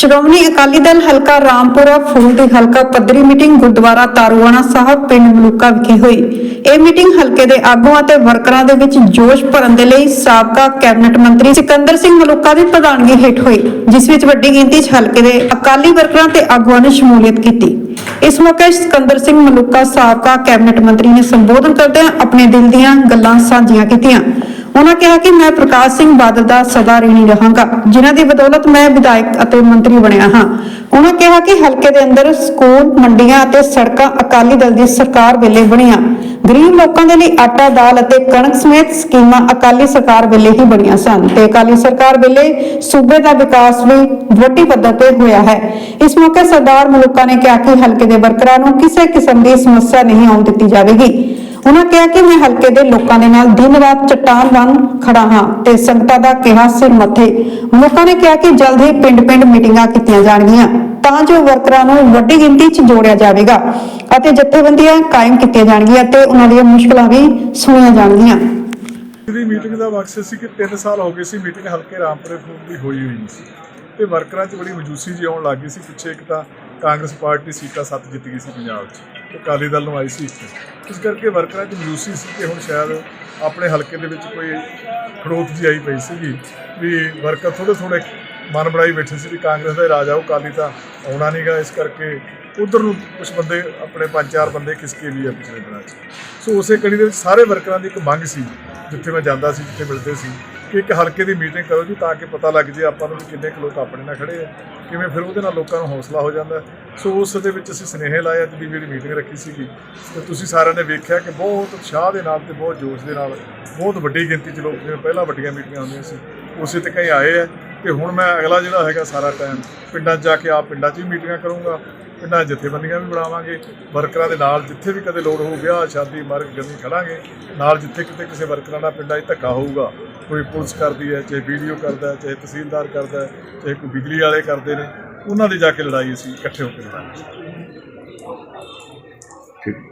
ਸ਼੍ਰੋਮਣੀ ਅਕਾਲੀ ਦਲ ਹਲਕਾ ਰਾਮਪੁਰਾ ਫੂਲ ਦੀ ਹਲਕਾ ਪੱਧਰੀ ਮੀਟਿੰਗ ਗੁਰਦੁਆਰਾ ਤਾਰੂਆਣਾ ਸਾਹਿਬ, ਪਿੰਡ ਮਲੂਕਾ ਵਿਖੇ ਹੋਈ। ਇਹ ਮੀਟਿੰਗ ਹਲਕੇ ਦੇ ਆਗੂਆਂ ਤੇ ਵਰਕਰਾਂ ਦੇ ਵਿੱਚ ਜੋਸ਼ ਭਰਨ ਦੇ ਲਈ ਸਾਬਕਾ ਕੈਬਨਿਟ ਮੰਤਰੀ ਸਿਕੰਦਰ ਸਿੰਘ ਮਲੂਕਾ ਦੀ ਪ੍ਰਧਾਨਗੀ ਹੇਠ ਹੋਈ, ਜਿਸ ਵਿੱਚ ਵੱਡੀ ਗਿਣਤੀ 'ਚ ਹਲਕੇ ਦੇ ਅਕਾਲੀ ਵਰਕਰਾਂ ਤੇ ਆਗੂਆਂ ਨੇ ਸ਼ਮੂਲੀਅਤ ਕੀਤੀ। ਇਸ ਮੌਕੇ ਸਿਕੰਦਰ ਸਿੰਘ ਮਲੂਕਾ, ਸਾਬਕਾ ਕੈਬਨਿਟ ਮੰਤਰੀ ਨੇ ਸੰਬੋਧਨ ਕਰਦਿਆਂ ਆਪਣੇ ਦਿਲ ਦੀਆਂ ਗੱਲਾਂ ਸਾਂਝੀਆਂ ਕੀਤੀਆਂ। ਉਹਨਾਂ ਕਿਹਾ ਕਿ ਮੈਂ ਪ੍ਰਕਾਸ਼ ਸਿੰਘ ਬਾਦਲ ਦਾ ਸਦਾ ਰਿਣੀ ਰਹਾਂਗਾ, ਜਿਨ੍ਹਾਂ ਦੀ ਬਦੌਲਤ ਮੈਂ ਵਿਧਾਇਕ ਅਤੇ ਮੰਤਰੀ ਬਣਿਆ ਹਾਂ। ਉਹਨਾਂ ਕਿਹਾ ਕਿ ਹਲਕੇ ਦੇ ਅੰਦਰ ਸਕੂਲ, ਮੰਡੀਆਂ ਅਤੇ ਸੜਕਾਂ ਅਕਾਲੀ ਦਲ ਦੀ ਸਰਕਾਰ ਵੇਲੇ ਬਣੀਆਂ। ਗਰੀਬ ਲੋਕਾਂ ਦੇ ਲਈ ਆਟਾ, ਦਾਲ ਅਤੇ ਕਣਕ ਸਮੇਤ ਸਕੀਮਾਂ ਅਕਾਲੀ ਸਰਕਾਰ ਵੇਲੇ ਹੀ ਬਣੀਆਂ ਸਨ ਤੇ ਅਕਾਲੀ ਸਰਕਾਰ ਵੇਲੇ ਸੂਬੇ ਦਾ ਵਿਕਾਸ ਵੀ ਵੱਡੀ ਪੱਧਰ ਤੇ ਹੋਇਆ ਹੈ। ਇਸ ਮੌਕੇ ਸਰਦਾਰ ਮਲੂਕਾ ਨੇ ਕਿਹਾ ਕਿ ਹਲਕੇ ਦੇ ਵਰਕਰਾਂ ਨੂੰ ਕਿਸੇ ਕਿਸਮ ਦੀ ਸਮੱਸਿਆ ਨਹੀਂ ਆਉਣ ਦਿੱਤੀ ਜਾਵੇਗੀ। ਉਹਨਾਂ ਕਿਹਾ ਕਿ ਮੈਂ ਹਲਕੇ ਦੇ ਲੋਕਾਂ ਦੇ ਨਾਲ ਦਿਨ ਰਾਤ ਚਟਾਨ ਵਾਂਗ ਖੜਾ ਹਾਂ ਤੇ ਸੰਗਤਾਂ ਦਾ ਕਿਹਾ ਸਿਰ ਮੱਥੇ। ਲੋਕਾਂ ਨੇ ਕਿਹਾ ਕਿ ਜਲਦ ਹੀ ਪਿੰਡ-ਪਿੰਡ ਮੀਟਿੰਗਾਂ ਕੀਤੀਆਂ ਜਾਣਗੀਆਂ, ਤਾਂ ਜੋ ਵਰਕਰਾਂ ਨੂੰ ਵੱਡੀ ਗਿਣਤੀ 'ਚ ਜੋੜਿਆ ਜਾਵੇਗਾ ਅਤੇ ਜਥੇਬੰਦੀਆਂ ਕਾਇਮ ਕੀਤੀਆਂ ਜਾਣਗੀਆਂ ਤੇ ਉਹਨਾਂ ਦੀਆਂ ਮੁਸ਼ਕਲਾਂ ਵੀ ਸੁਣੀਆਂ ਜਾਣਗੀਆਂ। ਦੀ ਮੀਟਿੰਗ ਦਾ ਮਕਸਦ ਸੀ ਕਿ 3 ਸਾਲ ਹੋ ਗਏ ਸੀ ਮੀਟਿੰਗ ਹਲਕੇ ਰਾਮਪੁਰੇ ਫੂਲ ਦੀ ਹੋਈ ਹੋਈ ਨਹੀਂ ਸੀ। ਤੇ ਵਰਕਰਾਂ 'ਚ ਬੜੀ ਮਜੂਸੀ ਜਿਹੀ ਆਉਣ ਲੱਗ ਗਈ ਸੀ ਪਿੱਛੇ ਇੱਕ ਤਾਂ ਕਾਂਗਰਸ ਪਾਰਟੀ ਸੀਟਾਂ ਸੱਤ ਜਿੱਤ ਗਈ ਸੀ ਪੰਜਾਬ 'ਚ। ਤੇ ਅਕਾਲੀ ਦਲ ਨੂੰ ਆਈ ਸੀ ਇਸ ਕਰਕੇ ਵਰਕਰਾਂ 'ਚ ਮਜੂਸੀ ਸੀ ਕਿ ਹੁਣ ਸ਼ਾਇਦ ਆਪਣੇ ਹਲਕੇ ਦੇ ਵਿੱਚ ਕੋਈ ਖੜੋਤ ਜੀ ਆਈ ਪਈ ਸੀਗੀ ਵੀ ਵਰਕਰ ਥੋੜੇ ਥੋੜੇ ਮਨ ਬਣਾਈ ਬੈਠੇ ਸੀ ਵੀ ਕਾਂਗਰਸ ਦਾ ਹੀ ਰਾਜ ਆਊ ਅਕਾਲੀ ਤਾਂ ਆਉਣਾ ਨਹੀਂਗਾ ਇਸ ਕਰਕੇ ਉਧਰ ਨੂੰ ਕੁਝ ਬੰਦੇ, ਆਪਣੇ ਪੰਜ ਚਾਰ ਬੰਦੇ ਖਿਸਕੇ ਵੀ ਆ ਪਿਛਲੇ ਦਿਨਾਂ 'ਚ। ਸੋ ਉਸੇ ਕੜੀ ਦੇ ਵਿੱਚ ਸਾਰੇ ਵਰਕਰਾਂ ਦੀ ਇੱਕ ਮੰਗ ਸੀ, ਜਿੱਥੇ ਮੈਂ ਜਾਂਦਾ ਸੀ, ਜਿੱਥੇ ਮਿਲਦੇ ਸੀ। ਕਿ ਇੱਕ ਹਲਕੇ ਦੀ ਮੀਟਿੰਗ ਕਰੋ ਜੀ ਤਾਂ ਕਿ ਪਤਾ ਲੱਗ ਜੇ ਆਪਾਂ ਨੂੰ ਵੀ ਕਿੰਨੇ ਕੁ ਲੋਕ ਆਪਣੇ ਨਾਲ ਖੜੇ ਆ। ਕਿਵੇਂ ਫਿਰ ਉਹਦੇ ਨਾਲ ਲੋਕਾਂ ਨੂੰ ਹੌਸਲਾ ਹੋ ਜਾਂਦਾ। ਸੋ ਉਸ ਦੇ ਵਿੱਚ ਅਸੀਂ ਸੁਨੇਹੇ ਲਾਇਆ ਅੱਜ ਦੀ ਜਿਹੜੀ ਮੀਟਿੰਗ ਰੱਖੀ ਸੀਗੀ। ਤੇ ਤੁਸੀਂ ਸਾਰਿਆਂ ਨੇ ਵੇਖਿਆ ਕਿ ਬਹੁਤ ਉਤਸ਼ਾਹ ਦੇ ਨਾਲ ਤੇ ਬਹੁਤ ਜੋਸ਼ ਦੇ ਨਾਲ ਬਹੁਤ ਵੱਡੀ ਗਿਣਤੀ 'ਚ ਲੋਕ ਜਿਵੇਂ ਪਹਿਲਾਂ ਵੱਡੀਆਂ ਮੀਟਿੰਗਾਂ ਹੁੰਦੀਆਂ ਸੀ, ਉਸੇ ਤੇ ਕਈ ਆਏ ਆ। ਕਿ ਹੁਣ ਮੈਂ ਅਗਲਾ ਜਿਹੜਾ ਹੈਗਾ ਸਾਰਾ ਟਾਈਮ ਪਿੰਡਾਂ 'ਚ ਜਾ ਕੇ ਆਪ ਪਿੰਡਾਂ 'ਚ ਵੀ ਮੀਟਿੰਗਾਂ ਕਰੂੰਗਾ, ਪਿੰਡਾਂ ਜਥੇਬੰਦੀਆਂ ਵੀ ਬਣਾਵਾਂਗੇ ਵਰਕਰਾਂ ਦੇ ਨਾਲ ਜਿੱਥੇ ਵੀ ਕਦੇ ਲੋੜ ਹੋਊ ਵਿਆਹ ਸ਼ਾਦੀ, ਮਰਗ ਗਮੀ ਖੜਾਂਗੇ, ਨਾਲ ਜਿੱਥੇ ਕਿਤੇ ਕਿਸੇ ਵਰਕਰਾਂ ਦਾ ਪਿੰਡਾਂ 'ਚ ਧੱਕਾ ਹੋਊਗਾ, ਕੋਈ ਪੁਲਿਸ ਕਰਦੀ ਹੈ, ਚਾਹੇ ਵੀਡੀਓ ਕਰਦਾ ਚਾਹੇ ਤਹਿਸੀਲਦਾਰ ਕਰਦਾ ਚਾਹੇ ਕੋਈ ਬਿਜਲੀ ਵਾਲੇ ਕਰਦੇ ਨੇ, ਉਹਨਾਂ ਦੇ ਜਾ ਕੇ ਲੜਾਈ ਅਸੀਂ ਇਕੱਠੇ ਹੋ ਕੇ ਲੜਾਂਗੇ। ਠੀਕ।